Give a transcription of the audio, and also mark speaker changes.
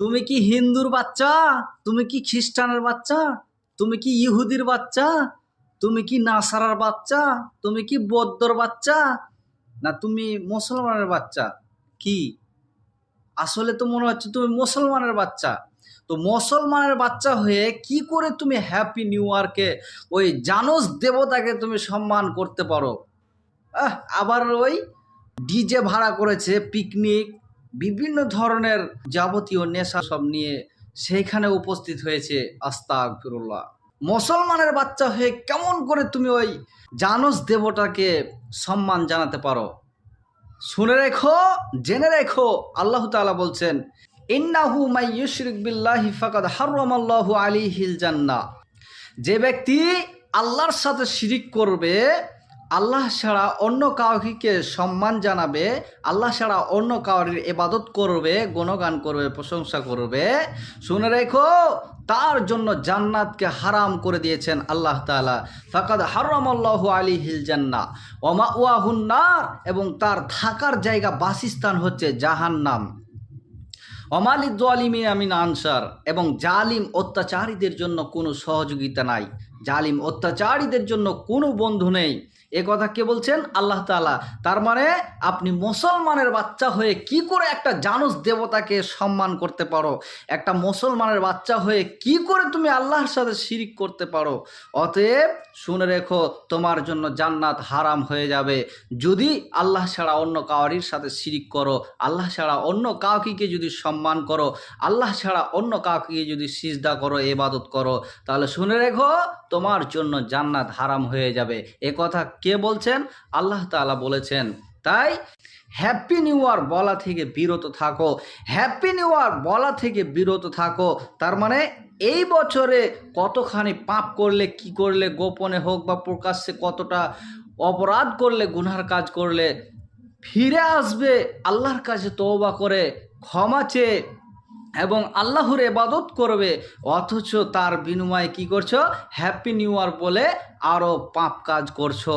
Speaker 1: তুমি কি হিন্দুর বাচ্চা? তুমি কি খ্রিস্টানের বাচ্চা? তুমি কি ইহুদির বাচ্চা? তুমি কি নাসারার বাচ্চা? তুমি কি বৌদ্ধর বাচ্চা? না, তুমি মুসলমানের বাচ্চা? কি? আসলে তো মনে হচ্ছে তুমি মুসলমানের বাচ্চা। তো মুসলমানের বাচ্চা হয়ে কি করে তুমি হ্যাপি নিউ ইয়ারকে ওই জানস দেবতাকে তুমি সম্মান করতে পারো? আবার ওই ডিজে ভাড়া করেছে পিকনিক বিভিন্ন ধরনের যাবতীয় নেশা সব নিয়ে সেইখানে উপস্থিত হয়েছে আস্তাক ফিরুল্লাহ মুসলমানের বাচ্চা হয়ে কেমন করে তুমি ওই জানস দেবতাকে সম্মান জানাতে পারো? শুনে রেখো, জেনে রেখো, আল্লাহ তাআলা বলছেন, ইন্নাহু মাই ইউশরিক বিল্লাহি ফাকাদ হারামাল্লাহু আলাইহিল জান্নাহ। যে ব্যক্তি আল্লাহর সাথে শিরিক করবে আল্লাহ ছাড়া অন্য কাউকে সম্মান জানাবে, আল্লাহ ছাড়া অন্য কাউরির এবাদত করবে, গুণগান করবে, প্রশংসা করবে। শুনে রেখো, তার জন্য জান্নাতকে হারাম করে দিয়েছেন আল্লাহ তাআলা। ফাকাদ হারামাল্লাহু আলাইহিল জান্নাহ ওমা ওয়াহুন্নার এবং তার থাকার জায়গা বাসস্থান হচ্ছে জাহান্নাম। অমালিদ আলিমিন আমিন আনসার, এবং জালিম অত্যাচারীদের জন্য কোনো সহযোগিতা নাই। জালিম অত্যাচারীদের জন্য কোনো বন্ধু নেই। এ কথা কে বলছেন? আল্লাহ তাআলা। তার মানে আপনি মুসলমানের বাচ্চা হয়ে কি করে একটা জানুস দেবতাকে সম্মান করতে পারো? একটা মুসলমানের বাচ্চা হয়ে কি করে তুমি আল্লাহর সাথে শিরিক করতে পারো? অতএব শুনে রেখো, তোমার জন্য জান্নাত হারাম হয়ে যাবে। যদি আল্লাহ ছাড়া অন্য কাউরির সাথে শিরিক করো, আল্লাহ ছাড়া অন্য কাউকে যদি সম্মান করো, আল্লাহ ছাড়া অন্য কাউকে যদি সিজদা করো, এবাদত করো, তাহলে শুনে রেখো তোমার জন্য জান্নাত হারাম হয়ে যাবে। এ কথা কে বলছেন? আল্লাহ তাআলা বলেছেন। তাই হ্যাপি নিউ ইয়ার বলা থেকে বিরত থাকো। হ্যাপি নিউ ইয়ার বলা থেকে বিরত থাকো। তার মানে এই বছরে কতখানি পাপ করলে, কি করলে, গোপনে হোক বা প্রকাশ্যে কতটা অপরাধ করলে গুনহার কাজ করলে, ফিরে আসবে আল্লাহর কাছে তওবা করে, ক্ষমা চেয়ে এবং আল্লাহর এবাদত করবে। অথচ তার বিনিময়ে কি করছ? হ্যাপি নিউ ইয়ার বলে আরও পাপ কাজ করছ।